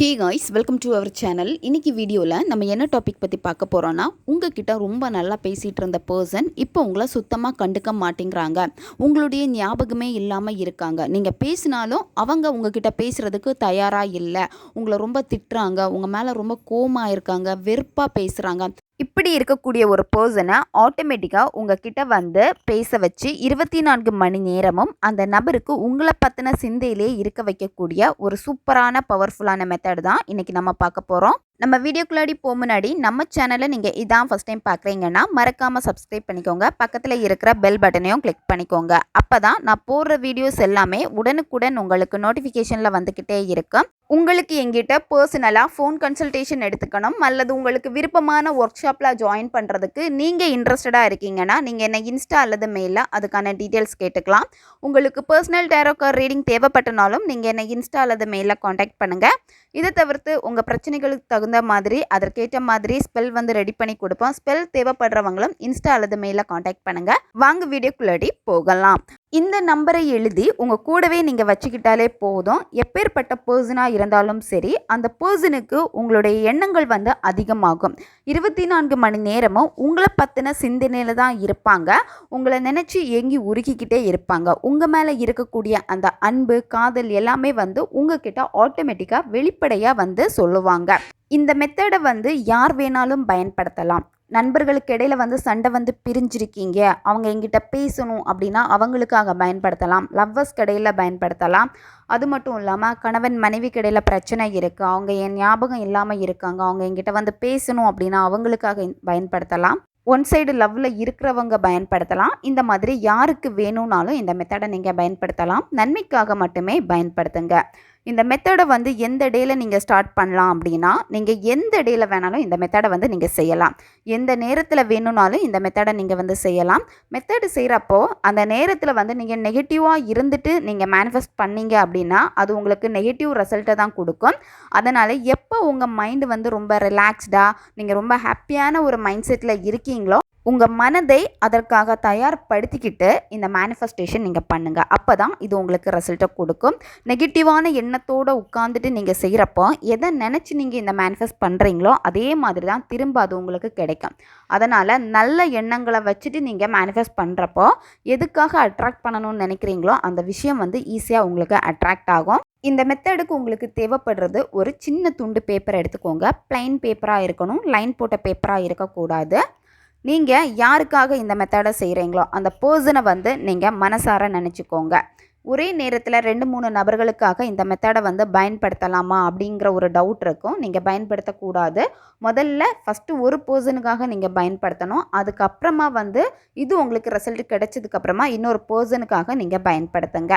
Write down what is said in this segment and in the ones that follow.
Hey guys welcome to our channel இன்றைக்கி வீடியோவில் நம்ம என்ன டாபிக் பற்றி பார்க்க போகிறோன்னா உங்ககிட்ட ரொம்ப நல்லா பேசிகிட்டு இருந்த பர்சன் இப்போ உங்களை சுத்தமாக கண்டுக்க மாட்டேங்கிறாங்க. உங்களுடைய ஞாபகமே இல்லாமல் இருக்காங்க. நீங்கள் பேசினாலும் அவங்க உங்ககிட்ட பேசுகிறதுக்கு தயாராக இல்லை. உங்களை ரொம்ப திட்டுறாங்க. உங்கள் மேலே ரொம்ப கோமாக இருக்காங்க. வெறுப்பாக பேசுகிறாங்க இப்படி இருக்கக்கூடிய ஒரு பர்சனை ஆட்டோமேட்டிக்காக உங்ககிட்ட வந்து பேச வச்சு இருபத்தி நான்கு மணி நேரமும் அந்த நபருக்கு உங்களை பற்றின சிந்தையிலே இருக்க வைக்கக்கூடிய ஒரு சூப்பரான பவர்ஃபுல்லான மெத்தட் தான் இன்றைக்கி நம்ம பார்க்க போகிறோம் நம்ம வீடியோக்குள்ளாடி போக முன்னாடி நம்ம சேனலை நீங்கள் இதான் ஃபஸ்ட் டைம் பார்க்குறீங்கன்னா மறக்காமல் சப்ஸ்கிரைப் பண்ணிக்கோங்க. பக்கத்தில் இருக்கிற பெல் பட்டனையும் கிளிக் பண்ணிக்கோங்க. அப்போ தான் நான் போடுற வீடியோஸ் எல்லாமே உடனுக்குடன் உங்களுக்கு நோட்டிஃபிகேஷனில் வந்துக்கிட்டே இருக்கும். உங்களுக்கு எங்கிட்ட பர்சனலாக ஃபோன் கன்சல்டேஷன் எடுத்துக்கணும். அல்லது உங்களுக்கு விருப்பமான ஒர்க் ஷாப்பில் ஜாயின் பண்ணுறதுக்கு நீங்கள் இன்ட்ரெஸ்டடாக இருக்கீங்கன்னா நீங்கள் என்ன இன்ஸ்டா அல்லது மெயிலில் அதுக்கான டீட்டெயில்ஸ் கேட்டுக்கலாம். உங்களுக்கு பர்சனல் டேரோ கார் ரீடிங் தேவைப்பட்டனாலும் நீங்கள் என்ன இன்ஸ்டா அல்லது மெயிலில் காண்டாக்ட் பண்ணுங்கள் இதை தவிர்த்து உங்கள் பிரச்சனைகளுக்கு தகுந்த மாதிரி அதற்கேற்ற மாதிரி ஸ்பெல் வந்து ரெடி பண்ணி கொடுப்போம். ஸ்பெல் தேவைப்படுறவங்களும் இன்ஸ்டா அல்லது மெயிலில் காண்டாக்ட் பண்ணுங்கள் வாங்க வீடியோக்குள்ளாடி போகலாம். இந்த நம்பரை எழுதி உங்கள் கூடவே நீங்கள் வச்சுக்கிட்டாலே போதும். எப்பேற்பட்ட பர்சனாக இருந்தாலும் சரி அந்த பர்சனுக்கு உங்களுடைய எண்ணங்கள் வந்து அதிகமாகும். இருபத்தி நான்கு மணி நேரமும் உங்களை பற்றின சிந்தனையில் தான் இருப்பாங்க. உங்களை நினச்சி ஏங்கி உருகிக்கிட்டே இருப்பாங்க. உங்கள் மேலே இருக்கக்கூடிய அந்த அன்பு காதல் எல்லாமே வந்து உங்ககிட்ட ஆட்டோமேட்டிக்காக வெளிப்படையாக வந்து சொல்லுவாங்க. இந்த மெத்தடை வந்து யார் வேணாலும் பயன்படுத்தலாம். நண்பர்களுக்கு இடையில வந்து சண்டை வந்து பிரிஞ்சிருக்கீங்க. அவங்க எங்கிட்ட பேசணும் அப்படின்னா அவங்களுக்காக பயன்படுத்தலாம். லவ்வர்ஸ் இடையில பயன்படுத்தலாம். அது மட்டும் இல்லாமல் கணவன் மனைவி இடையில பிரச்சனை இருக்குது அவங்க என் ஞாபகம் இல்லாமல் இருக்காங்க. அவங்க எங்கிட்ட வந்து பேசணும் அப்படின்னா அவங்களுக்காக பயன்படுத்தலாம். ஒன் சைடு லவ்வில் இருக்கிறவங்க பயன்படுத்தலாம். இந்த மாதிரி யாருக்கு வேணும்னாலும் இந்த மெத்தடை நீங்கள் பயன்படுத்தலாம். நன்மைக்காக மட்டுமே பயன்படுத்துங்க. இந்த மெத்தடை வந்து எந்த டேயில் நீங்கள் ஸ்டார்ட் பண்ணலாம் அப்படின்னா நீங்கள் எந்த டேல வேணாலும் இந்த மெத்தடை வந்து நீங்கள் செய்யலாம். எந்த நேரத்தில் வேணும்னாலும் இந்த மெத்தடை நீங்கள் வந்து செய்யலாம். மெத்தடு செய்கிறப்போ அந்த நேரத்தில் வந்து நீங்கள் நெகட்டிவாக இருந்துட்டு நீங்கள் மேனிஃபெஸ்ட் பண்ணீங்க அப்படின்னா அது உங்களுக்கு நெகட்டிவ் ரிசல்ட்டை தான் கொடுக்கும். அதனால் எப்போ உங்கள் மைண்டு வந்து ரொம்ப ரிலாக்ஸ்டாக நீங்கள் ரொம்ப ஹாப்பியான ஒரு மைண்ட் செட்டில் இருக்கீங்களோ உங்கள் மனதை அதற்காக தயார்படுத்திக்கிட்டு இந்த மேனிஃபெஸ்டேஷன் நீங்கள் பண்ணுங்கள் அப்போ தான் இது உங்களுக்கு ரிசல்ட்டை கொடுக்கும். நெகட்டிவான எண்ணத்தோடு உட்காந்துட்டு நீங்கள் செய்கிறப்போ எதை நினச்சி நீங்கள் இந்த மேனிஃபெஸ்ட் பண்ணுறீங்களோ அதே மாதிரி தான் திரும்ப அது உங்களுக்கு கிடைக்கும். அதனால் நல்ல எண்ணங்களை வச்சுட்டு நீங்கள் மேனிஃபெஸ்ட் பண்ணுறப்போ எதுக்காக அட்ராக்ட் பண்ணணும்னு நினைக்கிறீங்களோ அந்த விஷயம் வந்து ஈஸியாக உங்களுக்கு அட்ராக்ட் ஆகும். இந்த மெத்தடுக்கு உங்களுக்கு தேவைப்படுறது ஒரு சின்ன துண்டு பேப்பர் எடுத்துக்கோங்க. ப்ளைன் பேப்பராக இருக்கணும். லைன் போட்ட பேப்பராக இருக்கக்கூடாது. நீங்கள் யாருக்காக இந்த மெத்தடை செய்கிறீங்களோ அந்த பர்சனை வந்து நீங்கள் மனசார நினச்சிக்கோங்க. ஒரே நேரத்தில் ரெண்டு மூணு நபர்களுக்காக இந்த மெத்தடை வந்து பயன்படுத்தலாமா அப்படிங்கிற ஒரு டவுட் இருக்கும். நீங்கள் பயன்படுத்தக்கூடாது. முதல்ல ஃபஸ்ட்டு ஒரு பர்சனுக்காக நீங்கள் பயன்படுத்தணும். அதுக்கப்புறமா வந்து இது உங்களுக்கு ரிசல்ட் கிடைச்சதுக்கப்புறமா இன்னொரு பர்சனுக்காக நீங்கள் பயன்படுத்துங்க.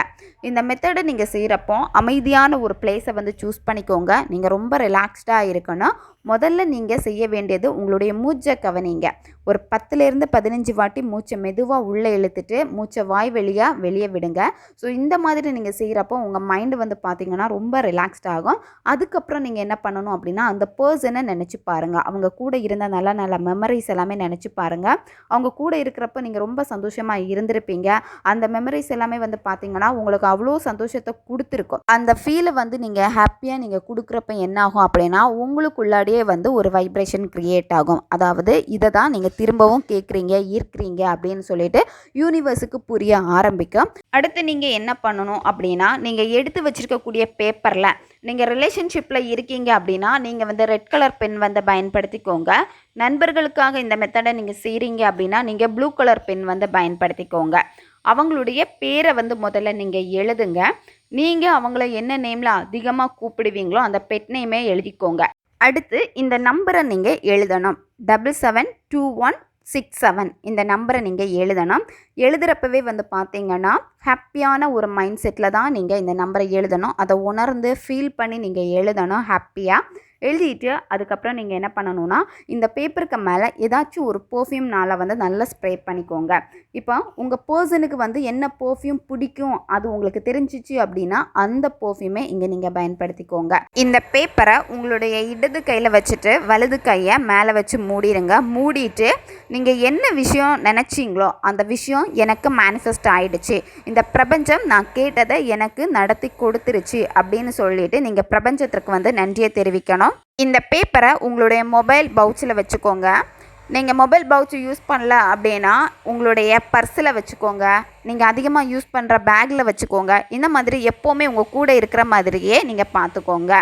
இந்த மெத்தடை நீங்கள் செய்கிறப்போ அமைதியான ஒரு பிளேஸை வந்து சூஸ் பண்ணிக்கோங்க. நீங்கள் ரொம்ப ரிலாக்ஸ்டாக இருக்கணும். முதல்ல நீங்கள் செய்ய வேண்டியது உங்களுடைய மூச்சை கவனிங்க. ஒரு பத்துலேருந்து பதினஞ்சு வாட்டி மூச்சை மெதுவாக உள்ளே இழுத்துட்டு மூச்சை வாய் வெளியாக வெளியே விடுங்க. ஸோ இந்த மாதிரி நீங்கள் செய்கிறப்போ உங்கள் மைண்டு வந்து பார்த்திங்கன்னா ரொம்ப ரிலாக்ஸ்ட் ஆகும். அதுக்கப்புறம் நீங்கள் என்ன பண்ணணும் அப்படின்னா அந்த பர்சனை நினச்சி பாருங்கள் அவங்க கூட இருந்த நல்ல நல்ல மெமரிஸ் எல்லாமே நினச்சி பாருங்கள் அவங்க கூட இருக்கிறப்ப நீங்கள் ரொம்ப சந்தோஷமாக இருந்திருப்பீங்க. அந்த மெமரிஸ் எல்லாமே வந்து பார்த்திங்கன்னா உங்களுக்கு அவ்வளோ சந்தோஷத்தை கொடுத்துருக்கும். அந்த ஃபீலை வந்து நீங்கள் ஹாப்பியாக நீங்கள் கொடுக்குறப்ப என்ன ஆகும் அப்படின்னா உங்களுக்குள்ளாடி அப்படியே வந்து ஒரு வைப்ரேஷன் க்ரியேட் ஆகும். அதாவது இதை தான் நீங்கள் திரும்பவும் கேட்குறீங்க ஈர்க்கிறீங்க அப்படின்னு சொல்லிட்டு யூனிவர்ஸுக்கு புரிய ஆரம்பிக்கும். அடுத்து நீங்கள் என்ன பண்ணணும் அப்படின்னா நீங்கள் எடுத்து வச்சுருக்கக்கூடிய பேப்பரில் நீங்கள் ரிலேஷன்ஷிப்பில் இருக்கீங்க அப்படின்னா நீங்கள் வந்து ரெட் கலர் பென் வந்து பயன்படுத்திக்கோங்க. நண்பர்களுக்காக இந்த மெத்தடை நீங்கள் செய்கிறீங்க அப்படின்னா நீங்கள் ப்ளூ கலர் பென் வந்து பயன்படுத்திக்கோங்க. அவங்களுடைய பேரை வந்து முதல்ல நீங்கள் எழுதுங்க. நீங்கள் அவங்கள என்ன நேமில் அதிகமாக கூப்பிடுவீங்களோ அந்த பெட் நேமே எழுதிக்கோங்க. அடுத்து இந்த நம்பரை நீங்கள் எழுதணும். Double seven two one six seven. இந்த நம்பரை நீங்கள் எழுதணும். எழுதுகிறப்பவே வந்து பார்த்தீங்கன்னா ஹாப்பியான ஒரு மைண்ட் செட்டில் தான் நீங்கள் இந்த நம்பரை எழுதணும். அதை உணர்ந்து ஃபீல் பண்ணி நீங்கள் எழுதணும் ஹாப்பியாக எழுதிட்டு அதுக்கப்புறம் நீங்கள் என்ன பண்ணணும்னா இந்த பேப்பருக்கு மேலே ஏதாச்சும் ஒரு பர்ஃப்யூம்னால் வந்து நல்லா ஸ்ப்ரே பண்ணிக்கோங்க. இப்போ உங்கள் பர்சனுக்கு வந்து என்ன பர்ஃப்யூம் பிடிக்கும் அது உங்களுக்கு தெரிஞ்சிச்சு அப்படின்னா அந்த பர்ஃப்யூமே இங்கே நீங்கள் பயன்படுத்திக்கோங்க. இந்த பேப்பரை உங்களுடைய இடது கையில் வச்சுட்டு வலது கையை மேலே வச்சு மூடிடுங்க மூடிட்டு நீங்கள் என்ன விஷயம் நினச்சிங்களோ அந்த விஷயம் எனக்கு மேனிஃபெஸ்ட் ஆகிடுச்சு இந்த பிரபஞ்சம் நான் கேட்டதை எனக்கு நடத்தி கொடுத்துருச்சு அப்படின்னு சொல்லிட்டு நீங்கள் பிரபஞ்சத்திற்கு வந்து நன்றியை தெரிவிக்கணும். இந்த பேப்பரை உங்களுடைய மொபைல் பவுச்சில் வச்சுக்கோங்க. நீங்கள் மொபைல் பவுச்சு யூஸ் பண்ணல அப்படின்னா உங்களுடைய பர்ஸில் வச்சுக்கோங்க. நீங்கள் அதிகமாக யூஸ் பண்ணுற பேக்கில் வச்சுக்கோங்க. இந்த மாதிரி எப்போவுமே உங்கள் கூட இருக்கிற மாதிரியே நீங்கள் பார்த்துக்கோங்க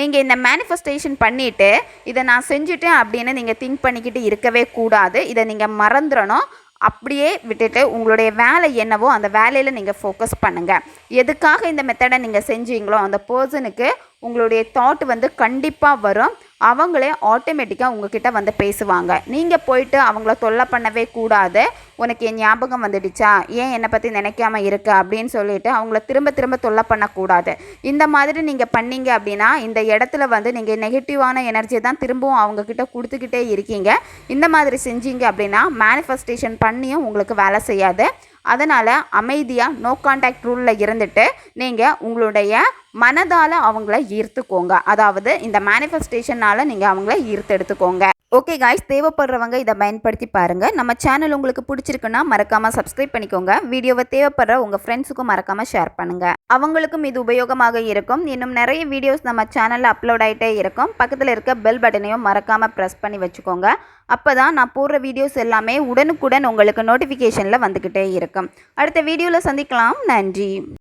நீங்கள் இந்த மேனிஃபெஸ்டேஷன் பண்ணிவிட்டு இதை நான் செஞ்சுட்டேன் அப்படின்னு நீங்கள் திங்க் பண்ணிக்கிட்டு இருக்கவே கூடாது. இதை நீங்கள் மறந்துடணும். அப்படியே விட்டுட்டு உங்களுடைய வேலை என்னவோ அந்த வேலையில் நீங்கள் ஃபோக்கஸ் பண்ணுங்கள் எதுக்காக இந்த மெத்தடை நீங்கள் செஞ்சீங்களோ அந்த பர்சனுக்கு உங்களுடைய தாட் வந்து கண்டிப்பாக வரும். அவங்களே ஆட்டோமேட்டிக்காக உங்ககிட்ட வந்து பேசுவாங்க. நீங்கள் போயிட்டு அவங்கள தொல்லை பண்ணவே கூடாது. உனக்கு என் ஞாபகம் வந்துடுச்சா? ஏன் என்னை பற்றி நினைக்காம இருக்க? அப்படின்னு சொல்லிட்டு அவங்கள திரும்ப திரும்ப தொல்லை பண்ணக்கூடாது. இந்த மாதிரி நீங்கள் பண்ணீங்க அப்படின்னா இந்த இடத்துல வந்து நீங்கள் நெகட்டிவான எனர்ஜியை தான் திரும்பவும் அவங்கக்கிட்ட கொடுத்துக்கிட்டே இருக்கீங்க. இந்த மாதிரி செஞ்சீங்க அப்படின்னா மேனிஃபெஸ்டேஷன் பண்ணியும் உங்களுக்கு வேலை செய்யாது. அதனால் அமைதியாக நோ கான்டாக்ட் ரூலில் இருந்துட்டு நீங்கள் உங்களுடைய மனதால் அவங்கள ஈர்த்துக்கோங்க. அதாவது இந்த மேனிஃபெஸ்டேஷனால் நீங்கள் அவங்கள ஈர்த்து எடுத்துக்கோங்க ஓகே காய்ஸ் தேவைப்படுறவங்க இதை பயன்படுத்தி பாருங்கள் நம்ம சேனல் உங்களுக்கு பிடிச்சிருக்குன்னா மறக்காமல் சப்ஸ்கிரைப் பண்ணிக்கோங்க. வீடியோவை தேவைப்படுற உங்கள் ஃப்ரெண்ட்ஸுக்கும் மறக்காமல் ஷேர் பண்ணுங்கள் அவங்களுக்கும் இது உபயோகமாக இருக்கும். இன்னும் நிறைய வீடியோஸ் நம்ம சேனலில் அப்லோட் ஆகிட்டே இருக்கும். பக்கத்தில் இருக்க பெல் பட்டனையும் மறக்காமல் ப்ரெஸ் பண்ணி வச்சுக்கோங்க. அப்போ தான் நான் போடுற வீடியோஸ் எல்லாமே உடனுக்குடன் உங்களுக்கு நோட்டிஃபிகேஷனில் வந்துக்கிட்டே இருக்கும். அடுத்த வீடியோவில் சந்திக்கலாம். நன்றி.